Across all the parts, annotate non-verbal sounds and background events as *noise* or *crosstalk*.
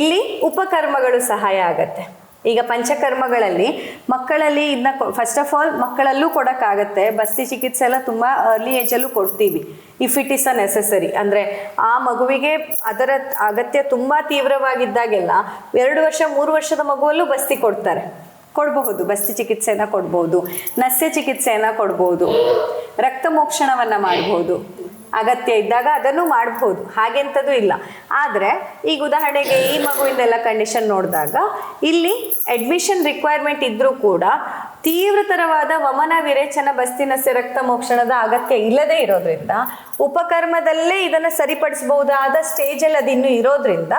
ಇಲ್ಲಿ ಉಪಕರ್ಮಗಳು ಸಹಾಯ ಆಗತ್ತೆ. ಈಗ ಪಂಚಕರ್ಮಗಳಲ್ಲಿ ಮಕ್ಕಳಲ್ಲಿ ಇದನ್ನ ಫಸ್ಟ್ ಆಫ್ ಆಲ್ ಮಕ್ಕಳಲ್ಲೂ ಕೊಡೋಕ್ಕಾಗತ್ತೆ. ಬಸ್ತಿ ಚಿಕಿತ್ಸೆ ಎಲ್ಲ ತುಂಬ ಅರ್ಲಿ ಏಜಲ್ಲೂ ಕೊಡ್ತೀವಿ. If it is a necessary ಅಂದರೆ ಆ ಮಗುವಿಗೆ ಅದರ ಅಗತ್ಯ ತುಂಬ ತೀವ್ರವಾಗಿದ್ದಾಗೆಲ್ಲ ಎರಡು ವರ್ಷ, ಮೂರು ವರ್ಷದ ಮಗುವಲ್ಲೂ ಬಸ್ತಿ ಕೊಡ್ತಾರೆ. ಕೊಡಬಹುದು. ಬಸ್ತಿ ಚಿಕಿತ್ಸೆಯನ್ನು ಕೊಡ್ಬೋದು ನಸ್ಯ ಚಿಕಿತ್ಸೆಯನ್ನು ಕೊಡ್ಬೋದು. ರಕ್ತ ಮೋಕ್ಷಣವನ್ನು ಮಾಡ್ಬೋದು. ಅಗತ್ಯ ಇದ್ದಾಗ ಅದನ್ನು ಮಾಡಬಹುದು ಹಾಗೆಂಥದ್ದು ಇಲ್ಲ. ಆದರೆ ಈಗ ಉದಾಹರಣೆಗೆ ಈ ಮಗುವಿಂದೆಲ್ಲ ಕಂಡೀಷನ್ ನೋಡಿದಾಗ ಇಲ್ಲಿ ಅಡ್ಮಿಷನ್ ರಿಕ್ವೈರ್ಮೆಂಟ್ ಇದ್ದರೂ ಕೂಡ ತೀವ್ರತರವಾದ ವಮನ ವಿರೇಚನ ಬಸ್ತಿನ ರಕ್ತ ಮೋಕ್ಷಣದ ಅಗತ್ಯ ಇಲ್ಲದೇ ಇರೋದ್ರಿಂದ, ಉಪಕರ್ಮದಲ್ಲೇ ಇದನ್ನು ಸರಿಪಡಿಸಬಹುದಾದ ಸ್ಟೇಜಲ್ಲಿ ಅದು ಇನ್ನೂ ಇರೋದ್ರಿಂದ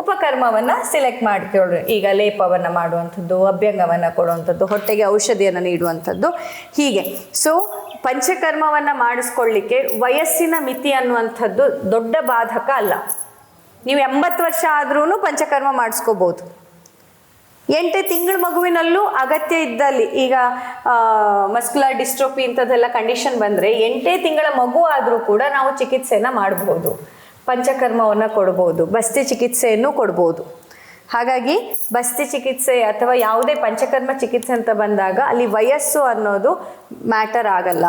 ಉಪಕರ್ಮವನ್ನು ಸೆಲೆಕ್ಟ್ ಮಾಡ್ಕೊಳ್ಳಿ ಈಗ ಲೇಪವನ್ನು ಮಾಡುವಂಥದ್ದು, ಅಭ್ಯಂಗವನ್ನು ಕೊಡುವಂಥದ್ದು, ಹೊಟ್ಟೆಗೆ ಔಷಧಿಯನ್ನು ನೀಡುವಂಥದ್ದು ಹೀಗೆ. ಸೊ ಪಂಚಕರ್ಮವನ್ನು ಮಾಡಿಸ್ಕೊಳ್ಳಿಕ್ಕೆ ವಯಸ್ಸಿನ ಮಿತಿ ಅನ್ನುವಂಥದ್ದು ದೊಡ್ಡ ಬಾಧಕ ಅಲ್ಲ. ನೀವು ಎಂಬತ್ತು ವರ್ಷ ಆದ್ರೂ ಪಂಚಕರ್ಮ ಮಾಡಿಸ್ಕೋಬೋದು. ಎಂಟೇ ತಿಂಗಳ ಮಗುವಿನಲ್ಲೂ ಅಗತ್ಯ ಇದ್ದಲ್ಲಿ ಈಗ ಮಸ್ಕ್ಯುಲರ್ ಡಿಸ್ಟ್ರೋಪಿ ಇಂಥದ್ದೆಲ್ಲ ಕಂಡೀಷನ್ ಬಂದರೆ ಎಂಟೇ ತಿಂಗಳ ಮಗು ಆದರೂ ಕೂಡ ನಾವು ಚಿಕಿತ್ಸೆಯನ್ನು ಮಾಡಬಹುದು ಪಂಚಕರ್ಮವನ್ನು ಕೊಡ್ಬೋದು, ಬಸ್ತಿ ಚಿಕಿತ್ಸೆಯನ್ನು ಕೊಡ್ಬೋದು. ಹಾಗಾಗಿ ಬಸ್ತಿ ಚಿಕಿತ್ಸೆ ಅಥವಾ ಯಾವುದೇ ಪಂಚಕರ್ಮ ಚಿಕಿತ್ಸೆ ಅಂತ ಬಂದಾಗ ಅಲ್ಲಿ ವಯಸ್ಸು ಅನ್ನೋದು ಮ್ಯಾಟರ್ ಆಗಲ್ಲ.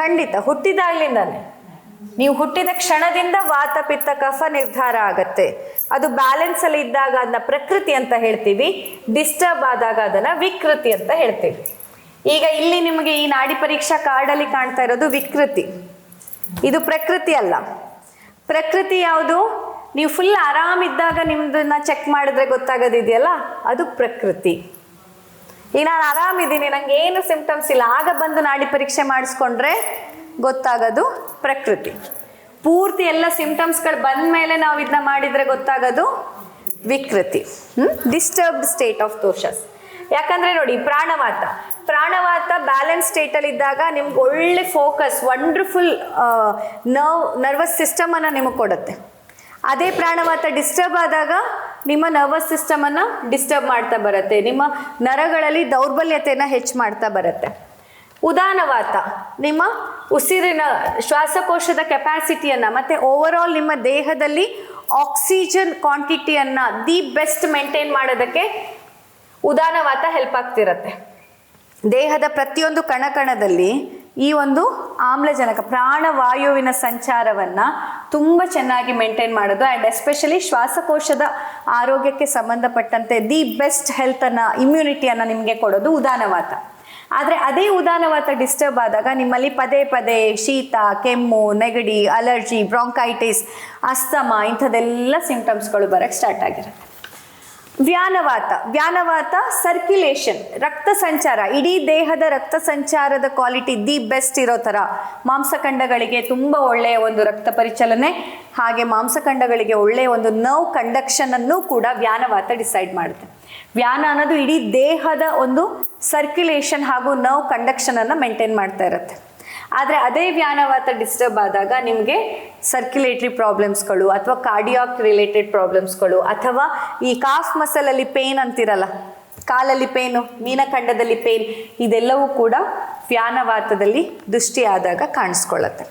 ಖಂಡಿತ, ಹುಟ್ಟಿದಾಗ್ಲಿಂದಾನೆ. ನೀವು ಹುಟ್ಟಿದ ಕ್ಷಣದಿಂದ ವಾತ ಪಿತ್ತ ಕಫ ನಿರ್ಧಾರ ಆಗತ್ತೆ. ಅದು ಬ್ಯಾಲೆನ್ಸ್ ಅಲ್ಲಿ ಇದ್ದಾಗ ಅದನ್ನ ಪ್ರಕೃತಿ ಅಂತ ಹೇಳ್ತೀವಿ ಡಿಸ್ಟರ್ಬ್ ಆದಾಗ ಅದನ್ನ ವಿಕೃತಿ ಅಂತ ಹೇಳ್ತೀವಿ. ಈಗ ಇಲ್ಲಿ ನಿಮಗೆ ಈ ನಾಡಿ ಪರೀಕ್ಷಾ ಕಾರ್ಡಲ್ಲಿ ಕಾಣ್ತಾ ಇರೋದು ವಿಕೃತಿ. ಇದು ಪ್ರಕೃತಿ ಅಲ್ಲ. ಪ್ರಕೃತಿ ಯಾವುದು? ನೀವು ಫುಲ್ ಆರಾಮಿದ್ದಾಗ ನಿಮ್ದನ್ನ ಚೆಕ್ ಮಾಡಿದ್ರೆ ಗೊತ್ತಾಗೋದಿದೆಯಲ್ಲ? ಅದು ಪ್ರಕೃತಿ. ಈಗ ನಾನು ಆರಾಮಿದ್ದೀನಿ ನಂಗೆ ಏನು ಸಿಂಪ್ಟಮ್ಸ್ ಇಲ್ಲ. ಆಗ ಬಂದು ನಾಡಿ ಪರೀಕ್ಷೆ ಮಾಡಿಸ್ಕೊಂಡ್ರೆ ಗೊತ್ತಾಗೋದು ಪ್ರಕೃತಿ. ಪೂರ್ತಿ ಎಲ್ಲ ಸಿಂಪ್ಟಮ್ಸ್ಗಳು ಬಂದ ಮೇಲೆ ನಾವು ಇದನ್ನ ಮಾಡಿದರೆ ಗೊತ್ತಾಗೋದು ವಿಕೃತಿ. ಡಿಸ್ಟರ್ಬ್ಡ್ ಸ್ಟೇಟ್ ಆಫ್ ದೋಷಸ್ ಯಾಕಂದ್ರೆ ನೋಡಿ, ಪ್ರಾಣವಾತ. ಪ್ರಾಣವಾತ ಬ್ಯಾಲೆನ್ಸ್ ಸ್ಟೇಟಲ್ಲಿ ಇದ್ದಾಗ ನಿಮ್ಗೆ ಒಳ್ಳೆ ಫೋಕಸ್ ವಂಡರ್ಫುಲ್ ನರ್ವ್ ನರ್ವಸ್ ಸಿಸ್ಟಮನ್ನು ನಿಮಗೆ ಕೊಡುತ್ತೆ. ಅದೇ ಪ್ರಾಣವಾತ ಡಿಸ್ಟರ್ಬ್ ಆದಾಗ ನಿಮ್ಮ ನರ್ವಸ್ ಸಿಸ್ಟಮನ್ನು ಡಿಸ್ಟರ್ಬ್ ಮಾಡ್ತಾ ಬರುತ್ತೆ. ನಿಮ್ಮ ನರಗಳಲ್ಲಿ ದೌರ್ಬಲ್ಯತೆಯನ್ನು ಹೆಚ್ಚು ಮಾಡ್ತಾ ಬರುತ್ತೆ. ಉದಾನವಾತ, ನಿಮ್ಮ ಉಸಿರಿನ ಶ್ವಾಸಕೋಶದ ಕೆಪಾಸಿಟಿಯನ್ನು ಮತ್ತು ಓವರಾಲ್ ನಿಮ್ಮ ದೇಹದಲ್ಲಿ ಆಕ್ಸಿಜನ್ ಕ್ವಾಂಟಿಟಿಯನ್ನು ದಿ ಬೆಸ್ಟ್ ಮೇಂಟೈನ್ ಮಾಡೋದಕ್ಕೆ ಉದಾನವಾತ ಹೆಲ್ಪ್ ಆಗ್ತಿರತ್ತೆ. ದೇಹದ ಪ್ರತಿಯೊಂದು ಕಣಕಣದಲ್ಲಿ ಈ ಒಂದು ಆಮ್ಲಜನಕ, ಪ್ರಾಣವಾಯುವಿನ ಸಂಚಾರವನ್ನು ತುಂಬ ಚೆನ್ನಾಗಿ ಮೇಂಟೈನ್ ಮಾಡೋದು. ಆ್ಯಂಡ್ ಎಸ್ಪೆಷಲಿ ಶ್ವಾಸಕೋಶದ ಆರೋಗ್ಯಕ್ಕೆ ಸಂಬಂಧಪಟ್ಟಂತೆ ದಿ ಬೆಸ್ಟ್ ಹೆಲ್ತನ್ನು ಇಮ್ಯುನಿಟಿಯನ್ನು ನಿಮಗೆ ಕೊಡೋದು ಉದಾನವಾತ. ಆದರೆ ಅದೇ ಉದಾನವಾತ ಡಿಸ್ಟರ್ಬ್ ಆದಾಗ ನಿಮ್ಮಲ್ಲಿ ಪದೇ ಪದೇ ಶೀತ, ಕೆಮ್ಮು, ನೆಗಡಿ ಅಲರ್ಜಿ ಬ್ರಾಂಕೈಟಿಸ್ ಅಸ್ತಮ ಇಂಥದ್ದೆಲ್ಲ ಸಿಂಪ್ಟಮ್ಸ್ಗಳು ಬರೋಕ್ಕೆ ಸ್ಟಾರ್ಟ್ ಆಗಿರುತ್ತೆ. ವ್ಯಾನವಾತ ವ್ಯಾನವಾತ ಸರ್ಕ್ಯುಲೇಷನ್ ರಕ್ತ ಸಂಚಾರ, ಇಡೀ ದೇಹದ ರಕ್ತ ಸಂಚಾರದ ಕ್ವಾಲಿಟಿ ದಿ ಬೆಸ್ಟ್ ಇರೋ ಥರ ಮಾಂಸಖಂಡಗಳಿಗೆ ತುಂಬ ಒಳ್ಳೆಯ ಒಂದು ರಕ್ತ ಪರಿಚಲನೆ, ಹಾಗೆ ಮಾಂಸಖಂಡಗಳಿಗೆ ಒಳ್ಳೆಯ ಒಂದು ನರ್ವ್ ಕಂಡಕ್ಷನ್ ಅನ್ನು ಕೂಡ ವ್ಯಾನವಾತ ಡಿಸೈಡ್ ಮಾಡುತ್ತೆ. ವ್ಯಾನ ಅನ್ನೋದು ಇಡೀ ದೇಹದ ಒಂದು ಸರ್ಕ್ಯುಲೇಷನ್ ಹಾಗೂ ನರ್ವ್ ಕಂಡಕ್ಷನ್ ಅನ್ನು ಮೇಂಟೈನ್ ಮಾಡ್ತಾ ಇರುತ್ತೆ. ಆದರೆ ಅದೇ ವ್ಯಾನವಾತ ಡಿಸ್ಟರ್ಬ್ ಆದಾಗ ನಿಮಗೆ ಸರ್ಕ್ಯುಲೇಟರಿ ಪ್ರಾಬ್ಲಮ್ಸ್ಗಳು ಅಥವಾ ಕಾರ್ಡಿಯಾಕ್ ರಿಲೇಟೆಡ್ ಪ್ರಾಬ್ಲಮ್ಸ್ಗಳು ಅಥವಾ ಈ ಕಾಫ್ ಮಸಲಲ್ಲಿ ಪೇನ್ ಅಂತಿರಲ್ಲ, ಕಾಲಲ್ಲಿ ಪೇನು ಮೀನಖಂಡದಲ್ಲಿ ಪೇನ್ ಇದೆಲ್ಲವೂ ಕೂಡ ವ್ಯಾನವಾತದಲ್ಲಿ ದೃಷ್ಟಿ ಆದಾಗ ಕಾಣಿಸ್ಕೊಳ್ಳುತ್ತೆ.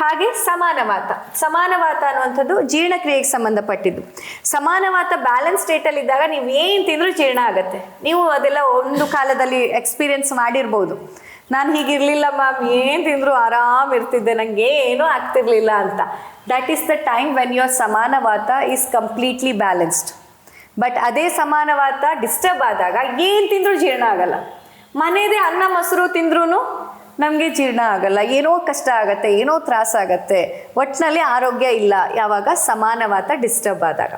ಹಾಗೆ ಸಮಾನವಾತ ಸಮಾನವಾತ ಅನ್ನುವಂಥದ್ದು ಜೀರ್ಣಕ್ರಿಯೆಗೆ ಸಂಬಂಧಪಟ್ಟಿದ್ದು. ಸಮಾನವಾತ ಬ್ಯಾಲೆನ್ಸ್ ಸ್ಟೇಟಲ್ಲಿ ಇದ್ದಾಗ ನೀವು ಏನು ತಿಂದರೂ ಜೀರ್ಣ ಆಗುತ್ತೆ. ನೀವು ಅದೆಲ್ಲ ಒಂದು ಕಾಲದಲ್ಲಿ ಎಕ್ಸ್ಪೀರಿಯನ್ಸ್ ಮಾಡಿರ್ಬೋದು. ನಾನು ಹೀಗಿರಲಿಲ್ಲ ಮ್ಯಾಮ್ ಏನು ತಿಂದರೂ ಆರಾಮ್ ಇರ್ತಿದ್ದೆ ನನಗೆ ಏನೂ ಆಗ್ತಿರ್ಲಿಲ್ಲ ಅಂತ. That is the time when your ಸಮಾನವಾತ is completely balanced but ಅದೇ ಸಮಾನವಾತ ಡಿಸ್ಟರ್ಬ್ ಆದಾಗ ಏನು ತಿಂದರೂ ಜೀರ್ಣ ಆಗಲ್ಲ. ಮನೆಯದೇ ಅನ್ನ, ಮೊಸರು ತಿಂದ್ರೂ ನಮಗೆ ಜೀರ್ಣ ಆಗಲ್ಲ. ಏನೋ ಕಷ್ಟ ಆಗತ್ತೆ, ಏನೋ ತ್ರಾಸ ಆಗತ್ತೆ. ಒಟ್ಟಿನಲ್ಲಿ ಆರೋಗ್ಯ ಇಲ್ಲ. ಯಾವಾಗ? ಸಮಾನವಾತ ಡಿಸ್ಟರ್ಬ್ ಆದಾಗ.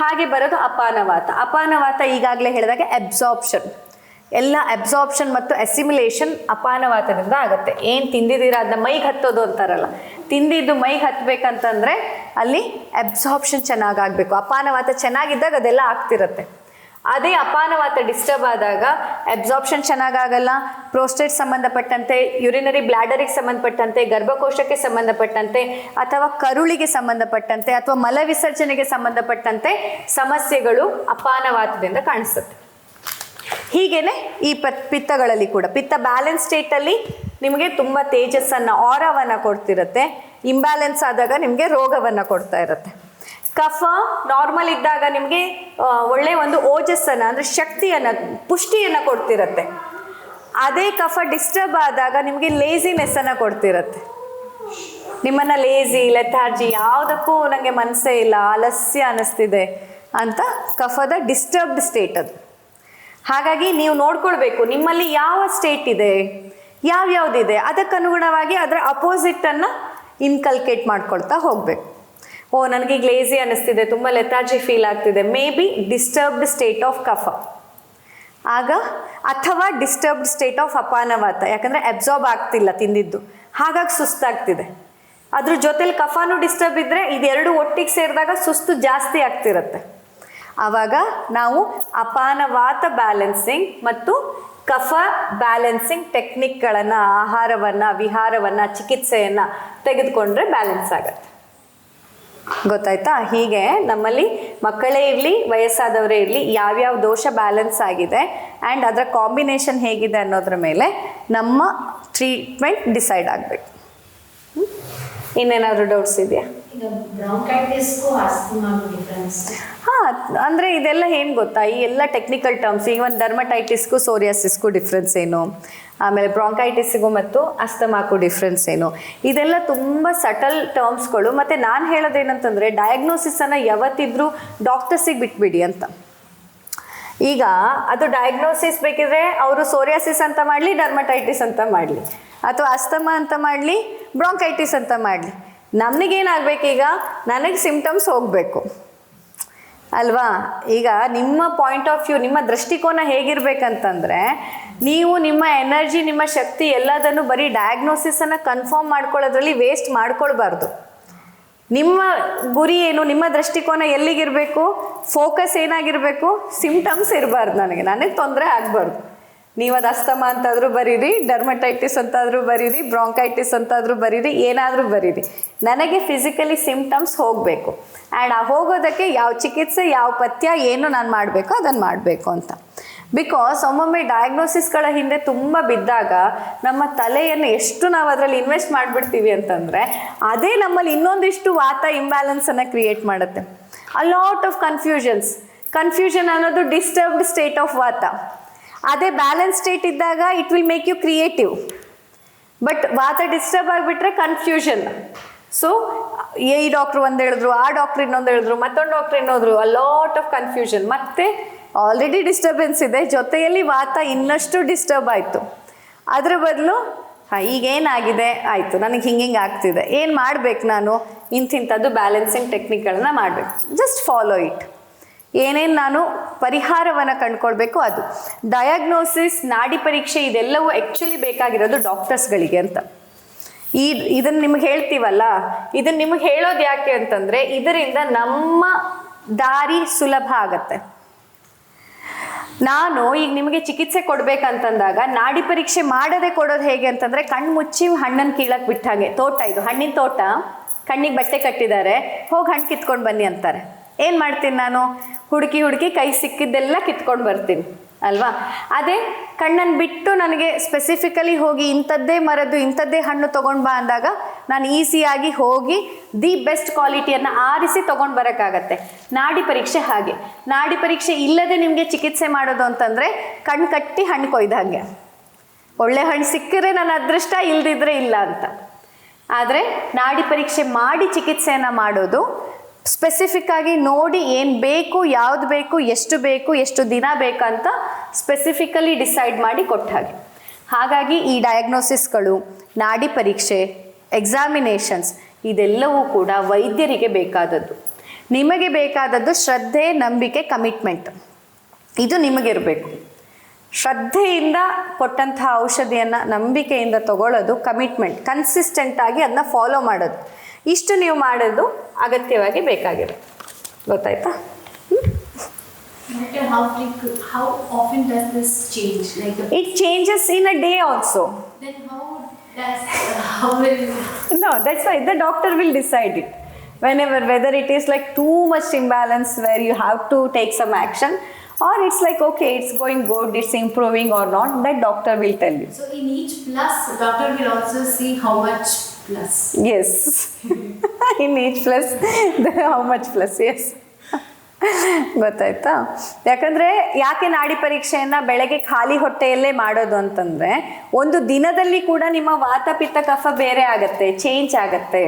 ಹಾಗೆ ಬರೋದು ಅಪಾನವಾತ. ಅಪಾನವಾತ ಈಗಾಗಲೇ ಹೇಳಿದಾಗ ಅಬ್ಸಾರ್ಪ್ಷನ್ ಎಲ್ಲ ಅಬ್ಸಾರ್ಪ್ಷನ್ ಮತ್ತು ಅಸಿಮ್ಯುಲೇಷನ್ ಅಪಾನವಾತದಿಂದ ಆಗುತ್ತೆ. ಏನು ತಿಂದಿದ್ದೀರಾ? ಅದನ್ನ ಮೈಗೆ ಹತ್ತೋದು ಅಂತಾರಲ್ಲ. ತಿಂದಿದ್ದು ಮೈಗೆ ಹತ್ತಬೇಕಂತಂದರೆ ಅಲ್ಲಿ ಅಬ್ಸಾರ್ಪ್ಷನ್ ಚೆನ್ನಾಗಾಗಬೇಕು ಅಪಾನವಾತ ಚೆನ್ನಾಗಿದ್ದಾಗ ಅದೆಲ್ಲ ಆಗ್ತಿರುತ್ತೆ. ಅದೇ ಅಪಾನವಾತ ಡಿಸ್ಟರ್ಬ್ ಆದಾಗ ಅಬ್ಸಾರ್ಪ್ಷನ್ ಚೆನ್ನಾಗಾಗಲ್ಲ ಪ್ರೋಸ್ಟೇಟ್ ಸಂಬಂಧಪಟ್ಟಂತೆ ಯುರಿನರಿ ಬ್ಲ್ಯಾಡರಿಗೆ ಸಂಬಂಧಪಟ್ಟಂತೆ, ಗರ್ಭಕೋಶಕ್ಕೆ ಸಂಬಂಧಪಟ್ಟಂತೆ, ಅಥವಾ ಕರುಳಿಗೆ ಸಂಬಂಧಪಟ್ಟಂತೆ, ಅಥವಾ ಮಲ ವಿಸರ್ಜನೆಗೆ ಸಂಬಂಧಪಟ್ಟಂತೆ ಸಮಸ್ಯೆಗಳು ಅಪಾನವಾತದಿಂದ ಕಾಣಿಸುತ್ತೆ. ಹೀಗೇನೆ ಈ ಪಿತ್ತಗಳಲ್ಲಿ ಕೂಡ. ಪಿತ್ತ ಬ್ಯಾಲೆನ್ಸ್ ಸ್ಟೇಟಲ್ಲಿ ನಿಮಗೆ ತುಂಬ ತೇಜಸ್ಸನ್ನು ಆರವನ್ನು ಕೊಡ್ತಿರುತ್ತೆ. ಇಂಬ್ಯಾಲೆನ್ಸ್ ಆದಾಗ ನಿಮಗೆ ರೋಗವನ್ನು ಕೊಡ್ತಾ ಇರುತ್ತೆ. ಕಫ ನಾರ್ಮಲ್ ಇದ್ದಾಗ ನಿಮಗೆ ಒಳ್ಳೆಯ ಒಳ್ಳೆ ಒಂದು ಓಜಸ್ಸನ್ನು, ಅಂದರೆ ಶಕ್ತಿಯನ್ನು, ಪುಷ್ಟಿಯನ್ನು ಕೊಡ್ತಿರುತ್ತೆ. ಅದೇ ಕಫ ಡಿಸ್ಟರ್ಬ್ ಆದಾಗ ನಿಮಗೆ ಲೇಸಿನೆಸ್ಸನ್ನು ಕೊಡ್ತಿರುತ್ತೆ. ನಿಮ್ಮನ್ನು ಲೇಸಿ ಲೆಥಾರ್ಜಿ ಯಾವುದಕ್ಕೂ ನನಗೆ ಮನಸ್ಸೇ ಇಲ್ಲ ಆಲಸ್ಯ ಅನ್ನಿಸ್ತಿದೆ ಅಂತ ಕಫದ ಡಿಸ್ಟರ್ಬ್ಡ್ ಸ್ಟೇಟ್ ಅದು. ಹಾಗಾಗಿ ನೀವು ನೋಡ್ಕೊಳ್ಬೇಕು, ನಿಮ್ಮಲ್ಲಿ ಯಾವ ಸ್ಟೇಟ್ ಇದೆ ಯಾವ್ಯಾವ್ದಿದೆ ಅದಕ್ಕನುಗುಣವಾಗಿ ಅದರ ಅಪೋಸಿಟನ್ನು ಇನ್ಕಲ್ಕೇಟ್ ಮಾಡ್ಕೊಳ್ತಾ ಹೋಗಬೇಕು. ಓ, ನನಗೆ ಲೇಸಿ ಅನ್ನಿಸ್ತಿದೆ, ತುಂಬ ಲೆಥಾರ್ಜಿ ಫೀಲ್ ಆಗ್ತಿದೆ. May be disturbed state of ಕಫ ಆಗ ಅಥವಾ ಡಿಸ್ಟರ್ಬ್ಡ್ ಸ್ಟೇಟ್ ಆಫ್ ಅಪಾನವಾತ ಯಾಕಂದರೆ ಅಬ್ಸಾರ್ಬ್ ಆಗ್ತಿಲ್ಲ ತಿಂದಿದ್ದು. ಹಾಗಾಗಿ ಸುಸ್ತಾಗ್ತಿದೆ. ಅದ್ರ ಜೊತೆಲಿ ಕಫಾನು ಡಿಸ್ಟರ್ಬ್ ಇದ್ದರೆ ಇದೆರಡು ಒಟ್ಟಿಗೆ ಸೇರಿದಾಗ ಸುಸ್ತು ಜಾಸ್ತಿ ಆಗ್ತಿರುತ್ತೆ. ಆವಾಗ ನಾವು ಅಪಾನವಾತ ಬ್ಯಾಲೆನ್ಸಿಂಗ್ ಮತ್ತು ಕಫ ಬ್ಯಾಲೆನ್ಸಿಂಗ್ ಟೆಕ್ನಿಕ್ಗಳನ್ನು, ಆಹಾರವನ್ನು, ವಿಹಾರವನ್ನು, ಚಿಕಿತ್ಸೆಯನ್ನು ತೆಗೆದುಕೊಂಡ್ರೆ ಬ್ಯಾಲೆನ್ಸ್ ಆಗುತ್ತೆ. ಗೊತ್ತಾಯ್ತಾ? ಹೀಗೆ ನಮ್ಮಲ್ಲಿ ಮಕ್ಕಳೇ ಇರಲಿ, ವಯಸ್ಸಾದವರೇ ಇರಲಿ, ಯಾವ್ಯಾವ ದೋಷ ಬ್ಯಾಲೆನ್ಸ್ ಆಗಿದೆ ಆ್ಯಂಡ್ ಅದರ ಕಾಂಬಿನೇಷನ್ ಹೇಗಿದೆ ಅನ್ನೋದ್ರ ಮೇಲೆ ನಮ್ಮ ಟ್ರೀಟ್ಮೆಂಟ್ ಡಿಸೈಡ್ ಆಗಬೇಕು. ಇನ್ನೇನಾದರೂ ಡೌಟ್ಸ್ ಇದೆಯಾ? ಅಂದರೆ ಇದೆಲ್ಲ ಏನು ಗೊತ್ತಾ? ಈ ಎಲ್ಲ ಟೆಕ್ನಿಕಲ್ ಟರ್ಮ್ಸ್ ಈಗ ಒಂದು ಡರ್ಮಟೈಟಿಸ್ಗೂ ಸೋರಿಯಾಸಿಸ್ಗೂ ಡಿಫ್ರೆನ್ಸ್ ಏನು, ಆಮೇಲೆ ಬ್ರಾಂಕೈಟಿಸ್ಗೂ ಮತ್ತು ಅಸ್ತಮಾಕು ಡಿಫ್ರೆನ್ಸ್ ಏನು. ಇದೆಲ್ಲ ತುಂಬ ಸಟಲ್ ಟರ್ಮ್ಸ್ಗಳು ಮತ್ತು ನಾನು ಹೇಳೋದೇನಂತಂದರೆ ಡಯಾಗ್ನೋಸಿಸನ್ನು ಯಾವತ್ತಿದ್ರೂ ಡಾಕ್ಟರ್ಸಿಗೆ ಬಿಟ್ಬಿಡಿ ಅಂತ. ಈಗ ಅದು ಡಯಾಗ್ನೋಸಿಸ್ ಬೇಕಿದ್ರೆ ಅವರು ಸೋರಿಯಾಸಿಸ್ ಅಂತ ಮಾಡಲಿ ಡರ್ಮಟೈಟಿಸ್ ಅಂತ ಮಾಡಲಿ. ಅಥವಾ ಅಸ್ತಮಾ ಅಂತ ಮಾಡಲಿ ಬ್ರಾಂಕೈಟಿಸ್ ಅಂತ ಮಾಡಲಿ. ನಮಗೇನಾಗಬೇಕೀಗ ನನಗೆ ಸಿಮ್ಟಮ್ಸ್ ಹೋಗಬೇಕು. ಅಲ್ವಾ? ಈಗ ನಿಮ್ಮ ಪಾಯಿಂಟ್ ಆಫ್ ವ್ಯೂ ನಿಮ್ಮ ದೃಷ್ಟಿಕೋನ ಹೇಗಿರ್ಬೇಕಂತಂದ್ರೆ, ನೀವು ನಿಮ್ಮ ಎನರ್ಜಿ ನಿಮ್ಮ ಶಕ್ತಿ ಎಲ್ಲದನ್ನು ಬರೀ ಡಯಾಗ್ನೋಸಿಸನ್ನು ಕನ್ಫರ್ಮ್ ಮಾಡ್ಕೊಳ್ಳೋದ್ರಲ್ಲಿ ವೇಸ್ಟ್ ಮಾಡ್ಕೊಳ್ಬಾರ್ದು. ನಿಮ್ಮ ಗುರಿ ಏನು, ನಿಮ್ಮ ದೃಷ್ಟಿಕೋನ ಎಲ್ಲಿಗಿರಬೇಕು? ಫೋಕಸ್ ಏನಾಗಿರಬೇಕು? ಸಿಮ್ಟಮ್ಸ್ ಇರಬಾರ್ದು ನನಗೆ. ನನಗೆ ತೊಂದರೆ ಆಗಬಾರ್ದು. ನೀವು ಅದು ಅಸ್ತಮ ಅಂತಾದರೂ ಬರೀರಿ ಡರ್ಮಟೈಟಿಸ್ ಅಂತಾದರೂ ಬರೀರಿ ಬ್ರಾಂಕೈಟಿಸ್ ಅಂತಾದರೂ ಬರೀರಿ, ಏನಾದರೂ ಬರೀರಿ. ನನಗೆ ಫಿಸಿಕಲಿ ಸಿಂಪ್ಟಮ್ಸ್ ಹೋಗಬೇಕು. ಆ್ಯಂಡ್ ಆ ಹೋಗೋದಕ್ಕೆ ಯಾವ ಚಿಕಿತ್ಸೆ, ಯಾವ ಪಥ್ಯ, ಏನು ನಾನು ಮಾಡಬೇಕು ಅದನ್ನು ಮಾಡಬೇಕು ಅಂತ. ಬಿಕಾಸ್ ಒಮ್ಮೊಮ್ಮೆ ಡಯಾಗ್ನೋಸಿಸ್ಗಳ ಹಿಂದೆ ತುಂಬ ಬಿದ್ದಾಗ ನಮ್ಮ ತಲೆಯನ್ನು ಎಷ್ಟು ನಾವು ಅದರಲ್ಲಿ ಇನ್ವೆಸ್ಟ್ ಮಾಡಿಬಿಡ್ತೀವಿ ಅಂತಂದರೆ, ಅದೇ ನಮ್ಮಲ್ಲಿ ಇನ್ನೊಂದಿಷ್ಟು ವಾತ ಇಂಬ್ಯಾಲೆನ್ಸನ್ನು ಕ್ರಿಯೇಟ್ ಮಾಡುತ್ತೆ. A lot of confusions confusion ಅನ್ನೋದು ಡಿಸ್ಟರ್ಬ್ಡ್ ಸ್ಟೇಟ್ ಆಫ್ ವಾತ. ಅದೇ ಬ್ಯಾಲೆನ್ಸ್ ಸ್ಟೇಟ್ ಇದ್ದಾಗ it will make you creative but ವಾತ ಡಿಸ್ಟರ್ಬ್ ಆಗಿಬಿಟ್ರೆ ಕನ್ಫ್ಯೂಷನ್ ಸೊ ಈ ಡಾಕ್ಟ್ರು ಒಂದು ಹೇಳಿದ್ರು, ಆ ಡಾಕ್ಟ್ರ್ ಇನ್ನೊಂದು ಹೇಳಿದ್ರು, ಮತ್ತೊಂದು ಡಾಕ್ಟ್ರ್ ಇನ್ನೋದ್ರು ಅ ಲಾಟ್ ಆಫ್ ಕನ್ಫ್ಯೂಷನ್ ಮತ್ತೆ ಆಲ್ರೆಡಿ ಡಿಸ್ಟರ್ಬೆನ್ಸ್ ಇದೆ, ಜೊತೆಯಲ್ಲಿ ವಾತ ಇನ್ನಷ್ಟು ಡಿಸ್ಟರ್ಬ್ ಆಯಿತು. ಅದರ ಬದಲು, ಹಾಂ ಈಗೇನಾಗಿದೆ ಆಯಿತು, ನನಗೆ ಹಿಂಗೆ ಹಿಂಗೆ ಆಗ್ತಿದೆ. ಏನು ಮಾಡಬೇಕು ನಾನು? ಇಂಥಿಂಥದ್ದು ಬ್ಯಾಲೆನ್ಸಿಂಗ್ ಟೆಕ್ನಿಕ್ಗಳನ್ನ ಮಾಡಬೇಕು. ಜಸ್ಟ್ ಫಾಲೋ ಇಟ್ ಏನೇನು ನಾನು ಪರಿಹಾರವನ್ನು ಕಂಡುಕೊಳ್ಬೇಕು ಅದು. ಡಯಾಗ್ನೋಸಿಸ್ ನಾಡಿ ಪರೀಕ್ಷೆ ಇದೆಲ್ಲವೂ ಆ್ಯಕ್ಚುಲಿ ಬೇಕಾಗಿರೋದು ಡಾಕ್ಟರ್ಸ್ಗಳಿಗೆ ಅಂತ. ಈ ಇದನ್ನು ನಿಮ್ಗೆ ಹೇಳ್ತೀವಲ್ಲ ಇದನ್ನು ನಿಮಗೆ ಹೇಳೋದು ಯಾಕೆ ಅಂತಂದರೆ ಇದರಿಂದ ನಮ್ಮ ದಾರಿ ಸುಲಭ ಆಗತ್ತೆ. ನಾನು ಈಗ ನಿಮಗೆ ಚಿಕಿತ್ಸೆ ಕೊಡ್ಬೇಕಂತಂದಾಗ, ನಾಡಿ ಪರೀಕ್ಷೆ ಮಾಡದೆ ಕೊಡೋದು ಹೇಗೆ ಅಂತಂದರೆ ಕಣ್ಣು ಮುಚ್ಚಿ ಹಣ್ಣನ್ನು ಕೀಳಕ್ಕೆ ಬಿಟ್ಟ ಹಾಗೆ, ತೋಟ ಇದು, ಹಣ್ಣಿನ ತೋಟ, ಕಣ್ಣಿಗೆ ಬಟ್ಟೆ ಕಟ್ಟಿದ್ದಾರೆ, ಹೋಗಿ ಹಣ್ಣು ಕಿತ್ಕೊಂಡು ಬನ್ನಿ ಅಂತಾರೆ. ಏನು ಮಾಡ್ತೀನಿ ನಾನು? ಹುಡುಕಿ ಹುಡುಕಿ ಕೈ ಸಿಕ್ಕಿದ್ದೆಲ್ಲ ಕಿತ್ಕೊಂಡು ಬರ್ತೀನಿ, ಅಲ್ವಾ? ಅದೇ ಕಣ್ಣನ್ನು ಬಿಟ್ಟು ನನಗೆ ಸ್ಪೆಸಿಫಿಕಲಿ ಹೋಗಿ ಇಂಥದ್ದೇ ಮರದ್ದು, ಇಂಥದ್ದೇ ಹಣ್ಣು ತೊಗೊಂಡು ಬಾ ಅಂದಾಗ ನಾನು ಈಸಿಯಾಗಿ ಹೋಗಿ ದಿ ಬೆಸ್ಟ್ ಕ್ವಾಲಿಟಿಯನ್ನು ಆರಿಸಿ ತೊಗೊಂಡು ಬರೋಕ್ಕಾಗತ್ತೆ. ನಾಡಿ ಪರೀಕ್ಷೆ ಹಾಗೆ. ನಾಡಿ ಪರೀಕ್ಷೆ ಇಲ್ಲದೆ ನಿಮಗೆ ಚಿಕಿತ್ಸೆ ಮಾಡೋದು ಅಂತಂದರೆ ಕಣ್ಣು ಕಟ್ಟಿ ಹಣ್ಣು ಕೊಯ್ದ ಹಾಗೆ ಒಳ್ಳೆ ಹಣ್ಣು ಸಿಕ್ಕಿದ್ರೆ ನನ್ನ ಅದೃಷ್ಟ ಇಲ್ದಿದ್ರೆ ಇಲ್ಲ ಅಂತ. ಆದರೆ ನಾಡಿ ಪರೀಕ್ಷೆ ಮಾಡಿ ಚಿಕಿತ್ಸೆಯನ್ನು ಮಾಡೋದು ಸ್ಪೆಸಿಫಿಕ್ ಆಗಿ ನೋಡಿ ಏನು ಬೇಕು, ಯಾವ್ದು ಬೇಕು, ಎಷ್ಟು ಬೇಕು, ಎಷ್ಟು ದಿನ ಬೇಕಂತ ಸ್ಪೆಸಿಫಿಕಲಿ ಡಿಸೈಡ್ ಮಾಡಿ ಕೊಟ್ಟ ಹಾಗೆ. ಹಾಗಾಗಿ ಈ ಡಯಾಗ್ನೋಸಿಸ್ಗಳು ನಾಡಿ ಪರೀಕ್ಷೆ ಎಕ್ಸಾಮಿನೇಷನ್ಸ್ ಇದೆಲ್ಲವೂ ಕೂಡ ವೈದ್ಯರಿಗೆ ಬೇಕಾದದ್ದು. ನಿಮಗೆ ಬೇಕಾದದ್ದು ಶ್ರದ್ಧೆ, ನಂಬಿಕೆ ಕಮಿಟ್ಮೆಂಟ್ ಇದು ನಿಮಗಿರಬೇಕು ಶ್ರದ್ಧೆಯಿಂದ ಕೊಟ್ಟಂತಹ ಔಷಧಿಯನ್ನು ನಂಬಿಕೆಯಿಂದ ತಗೊಳ್ಳೋದು ಕಮಿಟ್ಮೆಂಟ್ ಕನ್ಸಿಸ್ಟೆಂಟಾಗಿ ಅದನ್ನ ಫಾಲೋ ಮಾಡೋದು. ಇಷ್ಟು ನೀವು ಮಾಡೋದು ಅಗತ್ಯವಾಗಿ ಬೇಕಾಗಿದೆ. ಗೊತ್ತಾಯ್ತಾ? It changes in a day also know that's why the doctor will decide it whenever whether it is like too much imbalance where you have to take some action or it's like okay it's going good it's improving or not that doctor will tell you so in each plus doctor will also see how much plus. yes. *laughs* In each plus. How much plus? Yes. ಗೊತ್ತಾಯ್ತಾ? ಯಾಕಂದ್ರೆ ಯಾಕೆ ನಾಡಿ ಪರೀಕ್ಷೆಯನ್ನ ಬೆಳಗ್ಗೆ ಖಾಲಿ ಹೊಟ್ಟೆಯಲ್ಲೇ ಮಾಡೋದು ಅಂತಂದ್ರೆ ಒಂದು ದಿನದಲ್ಲಿ ಕೂಡ ನಿಮ್ಮ ವಾತ ಪಿತ್ತ ಕಫ ಬೇರೆ ಆಗತ್ತೆ ಚೇಂಜ್ ಆಗತ್ತೆ.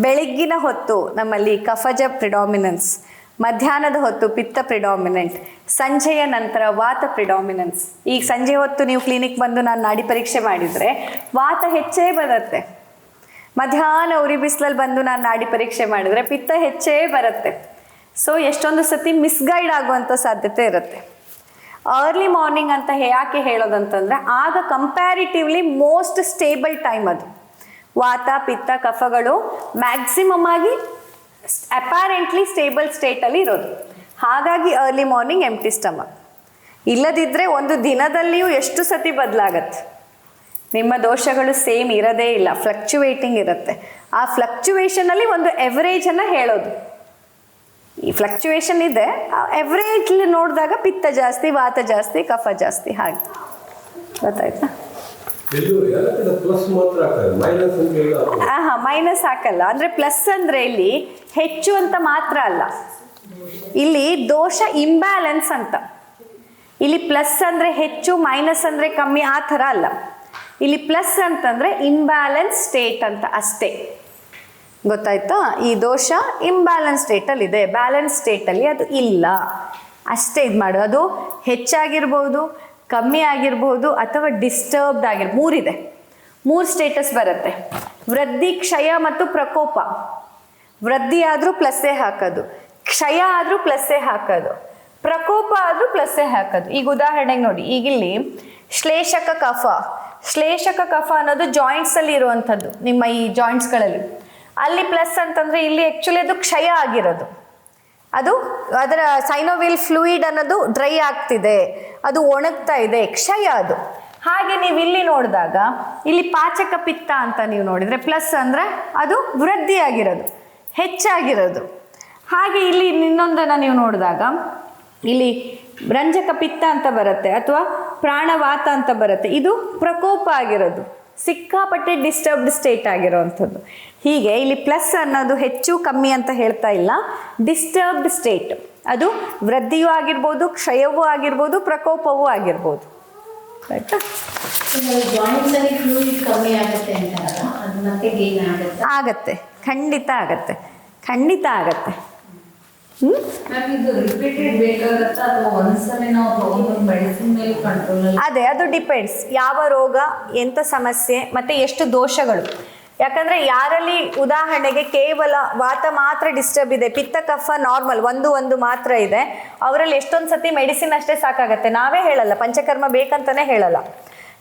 ಬೆಳಗ್ಗಿನ ಹೊತ್ತು ನಮ್ಮಲ್ಲಿ ಕಫಜ ಪ್ರಿಡಾಮಿನೆನ್ಸ್ ಮಧ್ಯಾಹ್ನದ ಹೊತ್ತು ಪಿತ್ತ ಪ್ರಿಡಾಮಿನೆಂಟ್ ಸಂಜೆಯ ನಂತರ ವಾತ ಪ್ರಿಡಾಮಿನೆನ್ಸ್ ಈಗ ಸಂಜೆ ಹೊತ್ತು ನೀವು ಕ್ಲಿನಿಕ್ ಬಂದು ನಾನು ನಾಡಿ ಪರೀಕ್ಷೆ ಮಾಡಿದರೆ ವಾತ ಹೆಚ್ಚೇ ಬರುತ್ತೆ. ಮಧ್ಯಾಹ್ನ ಉರಿ ಬಿಸಿಲಲ್ಲಿ ಬಂದು ನಾನು ನಾಡಿ ಪರೀಕ್ಷೆ ಮಾಡಿದರೆ ಪಿತ್ತ ಹೆಚ್ಚೇ ಬರುತ್ತೆ. ಸೊ ಎಷ್ಟೊಂದು ಸತಿ ಮಿಸ್ಗೈಡ್ ಆಗುವಂಥ ಸಾಧ್ಯತೆ ಇರುತ್ತೆ. ಅರ್ಲಿ ಮಾರ್ನಿಂಗ್ ಅಂತ ಯಾಕೆ ಹೇಳೋದಂತಂದರೆ ಆಗ ಕಂಪ್ಯಾರಿಟಿವ್ಲಿ ಮೋಸ್ಟ್ ಸ್ಟೇಬಲ್ ಟೈಮ್ ಅದು. ವಾತ, ಪಿತ್ತ, ಕಫಗಳು ಮ್ಯಾಕ್ಸಿಮಮ್ ಆಗಿ ಅಪ್ಯಾರೆಂಟ್ಲಿ ಸ್ಟೇಬಲ್ ಸ್ಟೇಟಲ್ಲಿ ಇರೋದು. ಹಾಗಾಗಿ ಅರ್ಲಿ ಮಾರ್ನಿಂಗ್ ಎಂಟಿ ಸ್ಟಮಕ್ ಇಲ್ಲದಿದ್ದರೆ ಒಂದು ದಿನದಲ್ಲಿಯೂ ಎಷ್ಟು ಸತಿ ಬದಲಾಗತ್ತೆ? ನಿಮ್ಮ ದೋಷಗಳು ಸೇಮ್ ಇರೋದೇ ಇಲ್ಲ ಫ್ಲಕ್ಚುವೇಟಿಂಗ್ ಇರುತ್ತೆ. ಆ ಫ್ಲಕ್ಚುವೇಷನಲ್ಲಿ ಒಂದು ಎವರೇಜನ್ನು ಹೇಳೋದು. ಈ ಫ್ಲಕ್ಚುವೇಷನ್ ಇದೆ ಎವರೇಜ್ ನೋಡಿದಾಗ ಪಿತ್ತ ಜಾಸ್ತಿ ವಾತ ಜಾಸ್ತಿ ಕಫ ಜಾಸ್ತಿ ಹಾಗೆ. ಗೊತ್ತಾಯ್ತಾ? ಹಾಂ ಮೈನಸ್ ಹಾಕಲ್ಲ. ಅಂದರೆ ಪ್ಲಸ್ ಅಂದರೆ ಇಲ್ಲಿ ಹೆಚ್ಚು ಅಂತ ಮಾತ್ರ ಅಲ್ಲ. ಇಲ್ಲಿ ದೋಷ ಇಂಬ್ಯಾಲೆನ್ಸ್ ಅಂತ. ಇಲ್ಲಿ ಪ್ಲಸ್ ಅಂದರೆ ಹೆಚ್ಚು ಮೈನಸ್ ಅಂದರೆ ಕಮ್ಮಿ ಆ ಥರ ಅಲ್ಲ. ಇಲ್ಲಿ ಪ್ಲಸ್ ಅಂತಂದರೆ ಇಂಬ್ಯಾಲೆನ್ಸ್ ಸ್ಟೇಟ್ ಅಂತ ಅಷ್ಟೇ. ಗೊತ್ತಾಯ್ತಾ? ಈ ದೋಷ ಇಂಬ್ಯಾಲೆನ್ಸ್ ಸ್ಟೇಟಲ್ಲಿ ಇದೆ. ಬ್ಯಾಲೆನ್ಸ್ ಸ್ಟೇಟಲ್ಲಿ ಅದು ಇಲ್ಲ. ಅಷ್ಟೇ ಇದು ಮಾಡು. ಅದು ಹೆಚ್ಚಾಗಿರ್ಬೋದು, ಕಮ್ಮಿ ಆಗಿರ್ಬೋದು ಅಥವಾ ಡಿಸ್ಟರ್ಬ್ಡ್ ಆಗಿರ್, ಮೂರಿದೆ. ಮೂರು ಸ್ಟೇಟಸ್ ಬರುತ್ತೆ. ವೃದ್ಧಿ, ಕ್ಷಯ ಮತ್ತು ಪ್ರಕೋಪ. ವೃದ್ಧಿ ಆದರೂ ಪ್ಲಸ್ಸೇ ಹಾಕೋದು. ಕ್ಷಯ ಆದರೂ ಪ್ಲಸ್ಸೇ ಹಾಕೋದು. ಪ್ರಕೋಪ ಆದರೂ ಪ್ಲಸ್ಸೇ ಹಾಕೋದು. ಈಗ ಉದಾಹರಣೆಗೆ ನೋಡಿ. ಈಗಿಲ್ಲಿ ಶ್ಲೇಷಕ ಕಫ. ಶ್ಲೇಷಕ ಕಫ ಅನ್ನೋದು ಜಾಯಿಂಟ್ಸಲ್ಲಿ ಇರುವಂಥದ್ದು, ನಿಮ್ಮ ಈ ಜಾಯಿಂಟ್ಸ್ಗಳಲ್ಲಿ ಅಲ್ಲಿ ಪ್ಲಸ್ ಅಂತಂದರೆ ಇಲ್ಲಿ ಆ್ಯಕ್ಚುಲಿ ಅದು ಕ್ಷಯ ಆಗಿರೋದು. ಅದು ಅದರ ಸೈನೋವಿಲ್ ಫ್ಲೂಯಿಡ್ ಅನ್ನೋದು ಡ್ರೈ ಆಗ್ತಿದೆ, ಅದು ಒಣಗ್ತಾ ಇದೆ, ಕ್ಷಯ ಅದು. ಹಾಗೆ ನೀವು ಇಲ್ಲಿ ನೋಡಿದಾಗ, ಇಲ್ಲಿ ಪಾಚಕ ಪಿತ್ತ ಅಂತ ನೀವು ನೋಡಿದರೆ ಪ್ಲಸ್ ಅಂದರೆ ಅದು ವೃದ್ಧಿಯಾಗಿರೋದು, ಹೆಚ್ಚಾಗಿರೋದು. ಹಾಗೆ ಇಲ್ಲಿ ಇನ್ನೊಂದನ್ನು ನೀವು ನೋಡಿದಾಗ ಇಲ್ಲಿ ರಂಜಕ ಪಿತ್ತ ಅಂತ ಬರುತ್ತೆ ಅಥವಾ ಪ್ರಾಣವಾತ ಅಂತ ಬರುತ್ತೆ. ಇದು ಪ್ರಕೋಪ ಆಗಿರೋದು. ಸಿಕ್ಕಾಪಟ್ಟೆ ಡಿಸ್ಟರ್ಬ್ಡ್ ಸ್ಟೇಟ್ ಆಗಿರೋವಂಥದ್ದು. ಹೀಗೆ ಇಲ್ಲಿ ಪ್ಲಸ್ ಅನ್ನೋದು ಹೆಚ್ಚು ಕಮ್ಮಿ ಅಂತ ಹೇಳ್ತಾ ಇಲ್ಲ. ಡಿಸ್ಟರ್ಬ್ಡ್ ಸ್ಟೇಟ್ ಅದು ವೃದ್ಧಿಯೂ ಆಗಿರ್ಬೋದು ಕ್ಷಯವೂ ಆಗಿರ್ಬೋದು ಪ್ರಕೋಪವೂ ಆಗಿರ್ಬೋದು. ಆಗತ್ತೆ. ಖಂಡಿತ ಆಗತ್ತೆ. ಖಂಡಿತ ಆಗತ್ತೆ. ಅದೇ, ಅದು ಡಿಪೆಂಡ್ಸ್ ಯಾವ ರೋಗ ಎಂಥ ಸಮಸ್ಯೆ, ಮತ್ತೆ ಎಷ್ಟು ದೋಷಗಳು. ಯಾಕಂದ್ರೆ ಯಾರಲ್ಲಿ ಉದಾಹರಣೆಗೆ ಕೇವಲ ವಾತ ಮಾತ್ರ ಡಿಸ್ಟರ್ಬ್ ಇದೆ, ಪಿತ್ತ, ಕಫ ನಾರ್ಮಲ್ ಒಂದು ಒಂದು ಮಾತ್ರ ಇದೆ, ಅವರಲ್ಲಿ ಎಷ್ಟೊಂದು ಸತಿ ಮೆಡಿಸಿನ್ ಅಷ್ಟೇ ಸಾಕಾಗತ್ತೆ. ನಾವೇ ಹೇಳಲ್ಲ, ಪಂಚಕರ್ಮ ಬೇಕಂತಾನೆ ಹೇಳಲ್ಲ.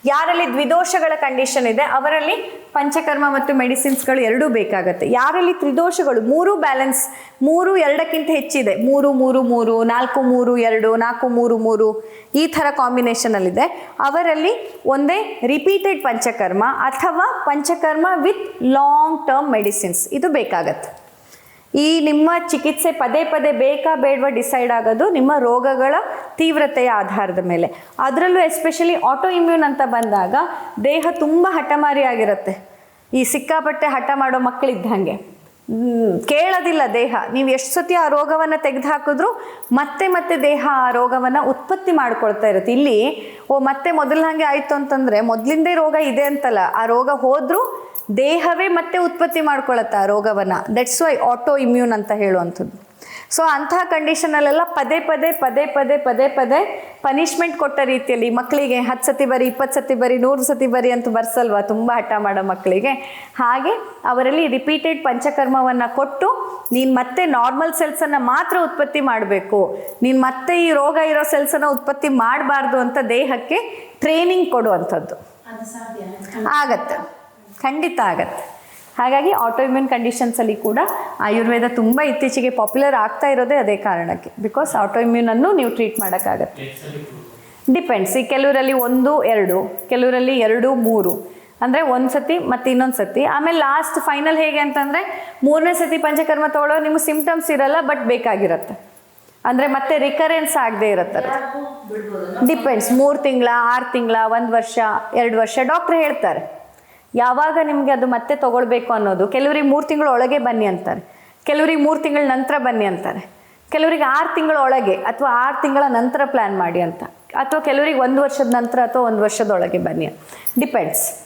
ಯಾರಲ್ಲಿ ದ್ವಿದೋಷಗಳ ಕಂಡೀಷನ್ ಇದೆ, ಅವರಲ್ಲಿ ಪಂಚಕರ್ಮ ಮತ್ತು ಮೆಡಿಸಿನ್ಸ್ಗಳು ಎರಡೂ ಬೇಕಾಗುತ್ತೆ. ಯಾರಲ್ಲಿ ತ್ರಿದೋಷಗಳು, ಮೂರು ಬ್ಯಾಲೆನ್ಸ್ ಮೂರು ಎರಡಕ್ಕಿಂತ ಹೆಚ್ಚಿದೆ, ಮೂರು ಮೂರು ಮೂರು, ನಾಲ್ಕು, ಮೂರು, ಎರಡು, ನಾಲ್ಕು, ಮೂರು ಮೂರು, ಈ ಥರ ಕಾಂಬಿನೇಷನಲ್ಲಿದೆ ಅವರಲ್ಲಿ ಒಂದೇ ರಿಪೀಟೆಡ್ ಪಂಚಕರ್ಮ ಅಥವಾ panchakarma with long term medicines ಇದು ಬೇಕಾಗತ್ತೆ. ಈ ನಿಮ್ಮ ಚಿಕಿತ್ಸೆ ಪದೇ ಪದೇ ಬೇಕಾ ಬೇಡವಾ ಡಿಸೈಡ್ ಆಗೋದು ನಿಮ್ಮ ರೋಗಗಳ ತೀವ್ರತೆಯ ಆಧಾರದ ಮೇಲೆ. ಅದರಲ್ಲೂ ಎಸ್ಪೆಷಲಿ ಆಟೋ ಇಮ್ಯೂನ್ ಅಂತ ಬಂದಾಗ ದೇಹ ತುಂಬ ಹಠಮಾರಿಯಾಗಿರುತ್ತೆ ಈ ಸಿಕ್ಕಾಪಟ್ಟೆ ಹಠ ಮಾಡೋ ಮಕ್ಕಳಿದ್ದಂಗೆ. ಕೇಳೋದಿಲ್ಲ ದೇಹ. ನೀವು ಎಷ್ಟು ಸತಿ ಆ ರೋಗವನ್ನು ತೆಗೆದು ಹಾಕಿದ್ರು ಮತ್ತೆ ಮತ್ತೆ ದೇಹ ಆ ರೋಗವನ್ನು ಉತ್ಪತ್ತಿ ಮಾಡ್ಕೊಳ್ತಾ ಇರುತ್ತೆ. ಇಲ್ಲಿ, ಓ, ಮತ್ತೆ ಮೊದಲ ಹಾಗೆ ಆಯಿತು ಅಂತಂದರೆ ಮೊದಲಿಂದೇ ರೋಗ ಇದೆ ಅಂತಲ್ಲ. ಆ ರೋಗ ಹೋದರೂ ದೇಹವೇ ಮತ್ತೆ ಉತ್ಪತ್ತಿ ಮಾಡ್ಕೊಳತ್ತೆ ಆ ರೋಗವನ್ನು. ದಟ್ಸ್ ವೈ ಆಟೋ ಇಮ್ಯೂನ್ ಅಂತ ಹೇಳುವಂಥದ್ದು. ಸೊ ಅಂತಹ ಕಂಡೀಷನಲ್ಲೆಲ್ಲ ಪದೇ ಪದೇ ಪದೇ ಪದೇ ಪದೇ ಪದೇ ಪನಿಷ್ಮೆಂಟ್ ಕೊಟ್ಟ ರೀತಿಯಲ್ಲಿ ಮಕ್ಕಳಿಗೆ ಹತ್ತು ಸತಿ ಬರಿ ಇಪ್ಪತ್ತು ಸತಿ ಬರಿ ನೂರು ಸತಿ ಬರಿ ಅಂತ ಬರ್ಸಲ್ವಾ? ತುಂಬ ಹಠ ಮಾಡೋ ಮಕ್ಕಳಿಗೆ. ಹಾಗೆ ಅವರಲ್ಲಿ ರಿಪೀಟೆಡ್ ಪಂಚಕರ್ಮವನ್ನು ಕೊಟ್ಟು ನೀನು ಮತ್ತೆ ನಾರ್ಮಲ್ ಸೆಲ್ಸನ್ನು ಮಾತ್ರ ಉತ್ಪತ್ತಿ ಮಾಡಬೇಕು. ನೀನು ಮತ್ತೆ ಈ ರೋಗ ಇರೋ ಸೆಲ್ಸನ್ನು ಉತ್ಪತ್ತಿ ಮಾಡಬಾರ್ದು ಅಂತ ದೇಹಕ್ಕೆ ಟ್ರೈನಿಂಗ್ ಕೊಡುವಂಥದ್ದು. ಆಗತ್ತೆ. ಖಂಡಿತ ಆಗತ್ತೆ. ಹಾಗಾಗಿ ಆಟೋಇಮ್ಯೂನ್ ಕಂಡೀಷನ್ಸಲ್ಲಿ ಕೂಡ ಆಯುರ್ವೇದ ತುಂಬ ಇತ್ತೀಚೆಗೆ ಪಾಪ್ಯುಲರ್ ಆಗ್ತಾ ಇರೋದೇ ಅದೇ ಕಾರಣಕ್ಕೆ. ಬಿಕಾಸ್ ಆಟೋಇಮ್ಯೂನನ್ನು ನೀವು ಟ್ರೀಟ್ ಮಾಡೋಕ್ಕಾಗತ್ತೆ. ಡಿಪೆಂಡ್ಸ್ ಈ ಕೆಲವರಲ್ಲಿ ಒಂದು, ಎರಡು ಕೆಲವರಲ್ಲಿ ಎರಡು, ಮೂರು. ಅಂದರೆ ಒಂದು ಸತಿ ಮತ್ತು ಇನ್ನೊಂದು ಸತಿ. ಆಮೇಲೆ ಲಾಸ್ಟ್ ಫೈನಲ್ ಹೇಗೆ ಅಂತಂದರೆ ಮೂರನೇ ಸತಿ ಪಂಚಕರ್ಮ ತಗೊಳ್ಳೋ ನಿಮ್ಗೆ ಸಿಂಪ್ಟಮ್ಸ್ ಇರಲ್ಲ ಬಟ್ ಬೇಕಾಗಿರುತ್ತೆ. ಅಂದರೆ ಮತ್ತೆ ರಿಕರೆನ್ಸ್ ಆಗದೆ ಇರುತ್ತೆ ಡಿಪೆಂಡ್ಸ್ ಮೂರು ತಿಂಗಳ, ಆರು ತಿಂಗಳ, ಒಂದು ವರ್ಷ, ಎರಡು ವರ್ಷ. ಡಾಕ್ಟ್ರ್ ಹೇಳ್ತಾರೆ. ಯಾವಾಗ ನಿಮಗೆ ಅದು ಮತ್ತೆ ತೊಗೊಳ್ಬೇಕು ಅನ್ನೋದು. ಕೆಲವರಿಗೆ ಮೂರು ತಿಂಗಳ ಒಳಗೆ ಬನ್ನಿ ಅಂತಾರೆ. ಕೆಲವರಿಗೆ ಮೂರು ತಿಂಗಳ ನಂತರ ಬನ್ನಿ ಅಂತಾರೆ. ಕೆಲವರಿಗೆ ಆರು ತಿಂಗಳ ಒಳಗೆ ಅಥವಾ ಆರು ತಿಂಗಳ ನಂತರ ಪ್ಲ್ಯಾನ್ ಮಾಡಿ ಅಂತ. ಅಥವಾ ಕೆಲವರಿಗೆ ಒಂದು ವರ್ಷದ ನಂತರ ಅಥವಾ ಒಂದು ವರ್ಷದೊಳಗೆ ಬನ್ನಿ ಡಿಪೆಂಡ್ಸ್